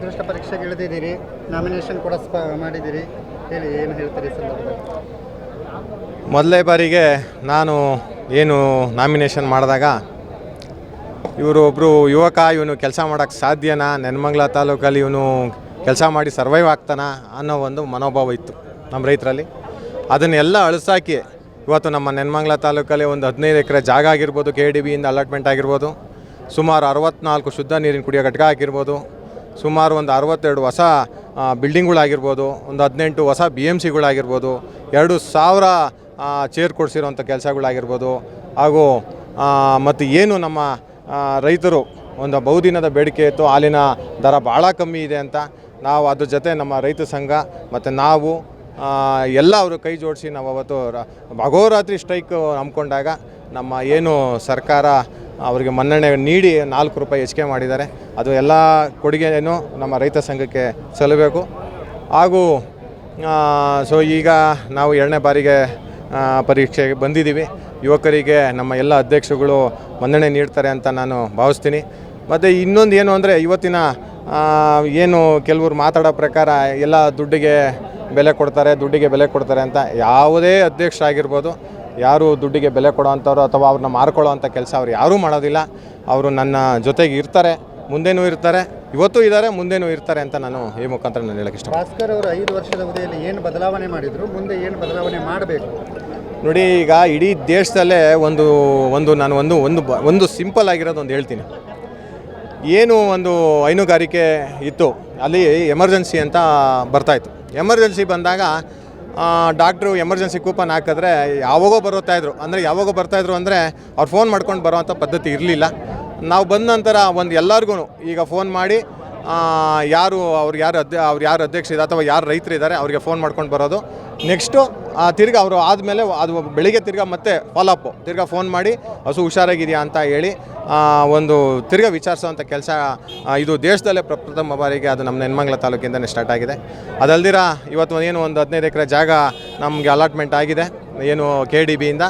ಅದೃಷ್ಟ ಪರೀಕ್ಷೆಗೆ ಇಳಿದಿದ್ದೀರಿ. ನಾಮಿನೇಷನ್ ಕೂಡ ಮಾಡಿದ್ದೀರಿ. ಹೇಳಿ, ಏನು ಹೇಳ್ತೀರಿ ಮೊದಲೇ ಬಾರಿಗೆ ನಾನು ಏನು ನಾಮಿನೇಷನ್ ಮಾಡಿದಾಗ, ಇವರು ಒಬ್ಬರು ಯುವಕ, ಇವನು ಕೆಲಸ ಮಾಡೋಕ್ಕೆ ಸಾಧ್ಯನಾ, ನೆನ್ಮಂಗ್ಲ ತಾಲೂಕಲ್ಲಿ ಇವನು ಕೆಲಸ ಮಾಡಿ ಸರ್ವೈವ್ ಆಗ್ತಾನಾ ಅನ್ನೋ ಒಂದು ಮನೋಭಾವ ಇತ್ತು ನಮ್ಮ ರೈತರಲ್ಲಿ. ಅದನ್ನೆಲ್ಲ ಅಳಿಸಾಕಿ, ಇವತ್ತು ನಮ್ಮ ನೆನ್ಮಂಗ್ಲ ತಾಲೂಕಲ್ಲಿ ಒಂದು ಹದಿನೈದು ಎಕರೆ ಜಾಗ ಆಗಿರ್ಬೋದು ಕೆ ಡಿ ಬಿಯಿಂದ ಅಲಾಟ್ಮೆಂಟ್ ಆಗಿರ್ಬೋದು, ಸುಮಾರು ಅರವತ್ತ್ನಾಲ್ಕು ಶುದ್ಧ ನೀರಿನ ಕುಡಿಯೋ ಘಟಕ ಆಗಿರ್ಬೋದು ಸುಮಾರು ಒಂದು ಅರವತ್ತೆರಡು ಹೊಸ ಬಿಲ್ಡಿಂಗ್ಗಳಾಗಿರ್ಬೋದು ಒಂದು ಹದಿನೆಂಟು ಹೊಸ ಬಿ ಎಂ ಸಿಗಳಾಗಿರ್ಬೋದು ಎರಡು ಸಾವಿರ ಚೇರ್ ಕೊಡಿಸಿರೋಂಥ ಕೆಲಸಗಳಾಗಿರ್ಬೋದು, ಹಾಗೂ ಮತ್ತು ಏನು ನಮ್ಮ ರೈತರು ಒಂದು ಬಹುದಿನದ ಬೇಡಿಕೆ ಇತ್ತು, ಹಾಲಿನ ದರ ಭಾಳ ಕಮ್ಮಿ ಇದೆ ಅಂತ. ನಾವು ಅದ್ರ ಜೊತೆ ನಮ್ಮ ರೈತ ಸಂಘ ಮತ್ತು ನಾವು ಎಲ್ಲ ಅವರು ಕೈ ಜೋಡಿಸಿ ನಾವು ಅವತ್ತು ಮಗೋರಾತ್ರಿ ಸ್ಟ್ರೈಕ್ ಹಮ್ಮಿಕೊಂಡಾಗ ನಮ್ಮ ಏನು ಸರ್ಕಾರ ಅವರಿಗೆ ಮನ್ನಣೆ ನೀಡಿ ನಾಲ್ಕು ರೂಪಾಯಿ ಹೆಚ್ಚಿಗೆ ಮಾಡಿದ್ದಾರೆ. ಅದು ಎಲ್ಲ ಕೊಡುಗೆಯನ್ನು ನಮ್ಮ ರೈತ ಸಂಘಕ್ಕೆ ಸಲ್ಲಬೇಕು. ಹಾಗೂ ಸೊ ಈಗ ನಾವು ಎರಡನೇ ಬಾರಿಗೆ ಪರೀಕ್ಷೆಗೆ ಬಂದಿದ್ದೀವಿ. ಯುವಕರಿಗೆ ನಮ್ಮ ಎಲ್ಲ ಅಧ್ಯಕ್ಷಗಳು ಮನ್ನಣೆ ನೀಡ್ತಾರೆ ಅಂತ ನಾನು ಭಾವಿಸ್ತೀನಿ. ಮತ್ತು ಇನ್ನೊಂದು ಏನು ಅಂದರೆ ಇವತ್ತಿನ ಏನು ಕೆಲವರು ಮಾತಾಡೋ ಪ್ರಕಾರ ಎಲ್ಲ ದುಡ್ಡಿಗೆ ಬೆಲೆ ಕೊಡ್ತಾರೆ, ದುಡ್ಡಿಗೆ ಬೆಲೆ ಕೊಡ್ತಾರೆ ಅಂತ ಯಾವುದೇ ಅಧ್ಯಕ್ಷ ಆಗಿರ್ಬೋದು ಯಾರು ದುಡ್ಡಿಗೆ ಬೆಲೆ ಕೊಡೋವಂಥವ್ರು ಅಥವಾ ಅವ್ರನ್ನ ಮಾರ್ಕೊಳ್ಳೋವಂಥ ಕೆಲಸ ಅವ್ರು ಯಾರೂ ಮಾಡೋದಿಲ್ಲ. ಅವರು ನನ್ನ ಜೊತೆಗೆ ಇರ್ತಾರೆ ಮುಂದೆನೂ ಇರ್ತಾರೆ ಇವತ್ತು ಇದ್ದಾರೆ ಮುಂದೆನೂ ಇರ್ತಾರೆ ಅಂತ ನಾನು ಈ ಮುಖಾಂತರ ನಾನು ಹೇಳಕ್ಕೆ ಇಷ್ಟ ಭಾಸ್ಕರ್ ಅವರು ಐದು ವರ್ಷದ ಅವಧಿಯಲ್ಲಿ ಏನು ಬದಲಾವಣೆ ಮಾಡಿದರು ಮುಂದೆ ಏನು ಬದಲಾವಣೆ ಮಾಡಬೇಕು? ನೋಡಿ ಈಗ ಇಡೀ ದೇಶದಲ್ಲೇ ಒಂದು ಒಂದು ನಾನು ಒಂದು ಒಂದು ಬ- ಒಂದು ಸಿಂಪಲ್ ಆಗಿರೋದು ಒಂದು ಹೇಳ್ತೀನಿ. ಏನು ಒಂದು ಹೈನುಗಾರಿಕೆ ಇತ್ತು ಅಲ್ಲಿ ಎಮರ್ಜೆನ್ಸಿ ಅಂತ ಬರ್ತಾಯಿತ್ತು ಎಮರ್ಜೆನ್ಸಿ ಬಂದಾಗ ಡಾಕ್ಟ್ರು ಎಮರ್ಜೆನ್ಸಿ ಕೂಪನ್ ಹಾಕಿದ್ರೆ ಯಾವಾಗೋ ಬರುತ್ತಾ ಇದ್ರು. ಅಂದರೆ ಯಾವಾಗೋ ಬರ್ತಾಯಿದ್ರು ಅಂದರೆ ಅವ್ರು ಫೋನ್ ಮಾಡ್ಕೊಂಡು ಬರೋವಂಥ ಪದ್ಧತಿ ಇರಲಿಲ್ಲ. ನಾವು ಬಂದ ನಂತರ ಒಂದು ಎಲ್ಲರಿಗೂ ಈಗ ಫೋನ್ ಮಾಡಿ ಯಾರು ಅವ್ರು ಯಾರು ಅಧ್ಯ ಅವ್ರು ಯಾರು ಅಧ್ಯಕ್ಷ ಇದೆ ಅಥವಾ ಯಾರು ರೈತರು ಇದ್ದಾರೆ, ಅವರಿಗೆ ಫೋನ್ ಮಾಡ್ಕೊಂಡು ಬರೋದು. ನೆಕ್ಸ್ಟು ತಿರ್ಗಿ ಅವರು ಆದಮೇಲೆ ಅದು ಬೆಳಿಗ್ಗೆ ತಿರ್ಗಾ ಮತ್ತೆ ಫಾಲೋಅಪ್ಪು ತಿರ್ಗಿ ಫೋನ್ ಮಾಡಿ, ಹಸು ಹುಷಾರಾಗಿದೆಯಾ? ಅಂತ ಹೇಳಿ ಒಂದು ತಿರ್ಗಿ ವಿಚಾರಿಸೋವಂಥ ಕೆಲಸ ಇದು ದೇಶದಲ್ಲೇ ಪ್ರಪ್ರಥಮ ಬಾರಿಗೆ ಅದು ನಮ್ಮ ನೆನ್ಮಂಗ್ಲ ತಾಲೂಕಿಂದನೇ ಸ್ಟಾರ್ಟ್ ಆಗಿದೆ. ಅದಲ್ದಿರ, ಇವತ್ತು ಏನು ಒಂದು ಹದಿನೈದು ಎಕರೆ ಜಾಗ ನಮಗೆ ಅಲಾಟ್ಮೆಂಟ್ ಆಗಿದೆ, ಏನು ಕೆ ಡಿ ಬಿಯಿಂದ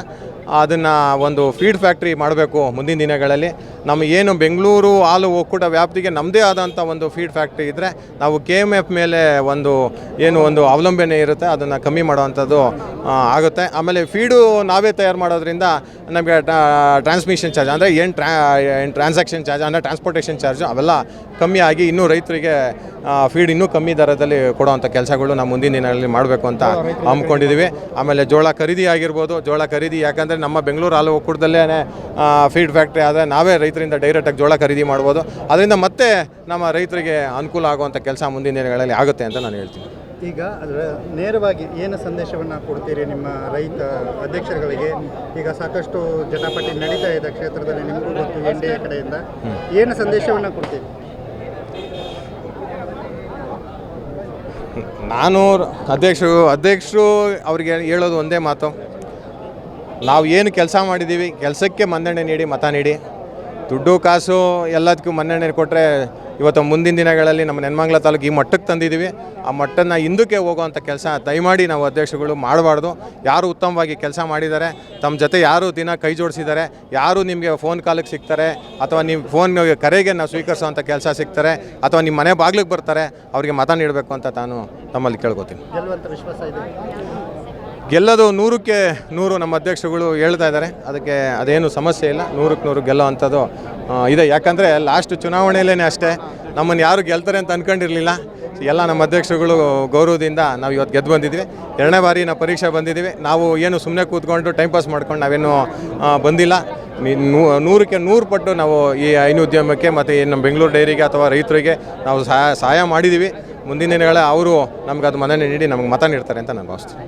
ಅದನ್ನು ಒಂದು ಫೀಡ್ ಫ್ಯಾಕ್ಟ್ರಿ ಮಾಡಬೇಕು ಮುಂದಿನ ದಿನಗಳಲ್ಲಿ. ನಮ್ಮ ಏನು ಬೆಂಗಳೂರು ಹಾಲು ಒಕ್ಕೂಟ ವ್ಯಾಪ್ತಿಗೆ ನಮ್ಮದೇ ಆದಂಥ ಒಂದು ಫೀಡ್ ಫ್ಯಾಕ್ಟ್ರಿ ಇದ್ದರೆ ನಾವು ಕೆ ಎಂ ಎಫ್ ಮೇಲೆ ಒಂದು ಏನು ಒಂದು ಅವಲಂಬನೆ ಇರುತ್ತೆ ಅದನ್ನು ಕಮ್ಮಿ ಮಾಡುವಂಥದ್ದು ಆಗುತ್ತೆ. ಆಮೇಲೆ ಫೀಡು ನಾವೇ ತಯಾರು ಮಾಡೋದ್ರಿಂದ ನಮಗೆ ಟ್ರಾನ್ಸ್ಮಿಷನ್ ಚಾರ್ಜ್ ಅಂದರೆ ಏನು ಟ್ರಾ ಏನು ಟ್ರಾನ್ಸಾಕ್ಷನ್ ಚಾರ್ಜ್ ಅಂದರೆ ಟ್ರಾನ್ಸ್ಪೋರ್ಟೇಷನ್ ಚಾರ್ಜ್ ಅವೆಲ್ಲ ಕಮ್ಮಿ ಆಗಿ ಇನ್ನೂ ರೈತರಿಗೆ ಫೀಡ್ ಇನ್ನೂ ಕಮ್ಮಿ ದರದಲ್ಲಿ ಕೊಡುವಂಥ ಕೆಲಸಗಳು ನಾವು ಮುಂದಿನ ದಿನಗಳಲ್ಲಿ ಮಾಡಬೇಕು ಅಂತ ಹಮ್ಮಿಕೊಂಡಿದ್ದೀವಿ ಆಮೇಲೆ ಜೋಳ ಖರೀದಿ ಆಗಿರ್ಬೋದು. ಜೋಳ ಖರೀದಿ ಯಾಕಂದರೆ ನಮ್ಮ ಬೆಂಗಳೂರು ಹಾಲು ಒಕ್ಕೂಟದಲ್ಲೇ ಫೀಡ್ ಫ್ಯಾಕ್ಟ್ರಿ ಆದರೆ ನಾವೇ ರೈತರಿಂದ ಡೈರೆಕ್ಟಾಗಿ ಜೋಳ ಖರೀದಿ ಮಾಡ್ಬೋದು. ಅದರಿಂದ ಮತ್ತೆ ನಮ್ಮ ರೈತರಿಗೆ ಅನುಕೂಲ ಆಗುವಂಥ ಕೆಲಸ ಮುಂದಿನ ದಿನಗಳಲ್ಲಿ ಆಗುತ್ತೆ ಅಂತ ನಾನು ಹೇಳ್ತೀನಿ. ಈಗ ಅದರ ನೇರವಾಗಿ ಏನು ಸಂದೇಶವನ್ನು ಕೊಡ್ತೀರಿ ನಿಮ್ಮ ರೈತ ಅಧ್ಯಕ್ಷರುಗಳಿಗೆ? ಈಗ ಸಾಕಷ್ಟು ಜಟಾಪಟಿ ನಡೀತಾ ಇದೆ ಕ್ಷೇತ್ರದಲ್ಲಿ ನಿಮಗೂ ಗೊತ್ತು ಎನ್ ಡಿ ಎ ಕಡೆಯಿಂದ. ಏನು ಸಂದೇಶವನ್ನು ಕೊಡ್ತೀರಿ? ನಾನು ಅಧ್ಯಕ್ಷರು ಅಧ್ಯಕ್ಷರು ಅವರಿಗೆ ಹೇಳೋದು ಒಂದೇ ಮಾತು. ನಾವು ಏನು ಕೆಲಸ ಮಾಡಿದ್ದೀವಿ ಕೆಲಸಕ್ಕೆ ಮನ್ನಣೆ ನೀಡಿ ಮತ ನೀಡಿ. ದುಡ್ಡು, ಕಾಸು ಎಲ್ಲದಕ್ಕೂ ಮನ್ನಣೆ ಕೊಟ್ಟರೆ ಇವತ್ತು ಮುಂದಿನ ದಿನಗಳಲ್ಲಿ ನಮ್ಮ ನೆನ್ಮಂಗ್ಲ ತಾಲೂಕು ಈ ಮಟ್ಟಕ್ಕೆ ತಂದಿದ್ದೀವಿ. ಆ ಮಟ್ಟನ್ನು ಹಿಂದಕ್ಕೆ ಹೋಗುವಂಥ ಕೆಲಸ ದಯಮಾಡಿ ನಾವು ಅಧ್ಯಕ್ಷಗಳು ಮಾಡಬಾರ್ದು. ಯಾರು ಉತ್ತಮವಾಗಿ ಕೆಲಸ ಮಾಡಿದ್ದಾರೆ, ತಮ್ಮ ಜೊತೆ ಯಾರು ದಿನ ಕೈ ಜೋಡಿಸಿದ್ದಾರೆ, ಯಾರು ನಿಮಗೆ ಫೋನ್ ಕಾಲಿಗೆ ಸಿಗ್ತಾರೆ, ಅಥವಾ ನಿಮ್ಮ ಫೋನ್ ಕರೆಗೆ ನಾವು ಸ್ವೀಕರಿಸುವಂಥ ಕೆಲಸ ಸಿಗ್ತಾರೆ, ಅಥವಾ ನಿಮ್ಮ ಮನೆ ಬಾಗಿಲಿಗೆ ಬರ್ತಾರೆ, ಅವರಿಗೆ ಮತ ನೀಡಬೇಕು ಅಂತ ನಾನು ತಮ್ಮಲ್ಲಿ ಕೇಳ್ಕೊತೀನಿ. ಗೆಲ್ಲೋದು ನೂರಕ್ಕೆ ನೂರು ನಮ್ಮ ಅಧ್ಯಕ್ಷಗಳು ಹೇಳ್ತಾ ಇದ್ದಾರೆ. ಅದಕ್ಕೆ ಅದೇನು ಸಮಸ್ಯೆ ಇಲ್ಲ. ನೂರಕ್ಕೆ ನೂರು ಗೆಲ್ಲೋ ಅಂಥದ್ದು ಇದೆ. ಯಾಕಂದರೆ ಲಾಸ್ಟ್ ಚುನಾವಣೆಯಲ್ಲೇ ಅಷ್ಟೇ ನಮ್ಮನ್ನು ಯಾರು ಗೆಲ್ತಾರೆ ಅಂತ ಅಂದ್ಕೊಂಡಿರಲಿಲ್ಲ ಎಲ್ಲ ನಮ್ಮ ಅಧ್ಯಕ್ಷಗಳು ಗೌರವದಿಂದ ನಾವು ಇವತ್ತು ಗೆದ್ದು ಬಂದಿದ್ವಿ. ಎರಡನೇ ಬಾರಿ ನಾವು ಪರೀಕ್ಷೆ ಬಂದಿದ್ದೀವಿ. ನಾವು ಏನು ಸುಮ್ಮನೆ ಕೂತ್ಕೊಂಡು ಟೈಮ್ ಪಾಸ್ ಮಾಡ್ಕೊಂಡು ನಾವೇನು ಬಂದಿಲ್ಲ. ನೂರಕ್ಕೆ ನೂರು ಪಟ್ಟು ನಾವು ಈ ಹೈನು ಉದ್ಯಮಕ್ಕೆ ಮತ್ತು ನಮ್ಮ ಬೆಂಗಳೂರು ಡೈರಿಗೆ ಅಥವಾ ರೈತರಿಗೆ ನಾವು ಸಹಾಯ ಸಹಾಯ ಮಾಡಿದ್ದೀವಿ. ಮುಂದಿನ ದಿನಗಳ ಅವರು ನಮ್ಗೆ ಅದು ಮನ್ನಣೆ ನೀಡಿ ನಮಗೆ ಮತ ನೀಡ್ತಾರೆ ಅಂತ ನಾನು ಭಾವಿಸ್ತೀನಿ.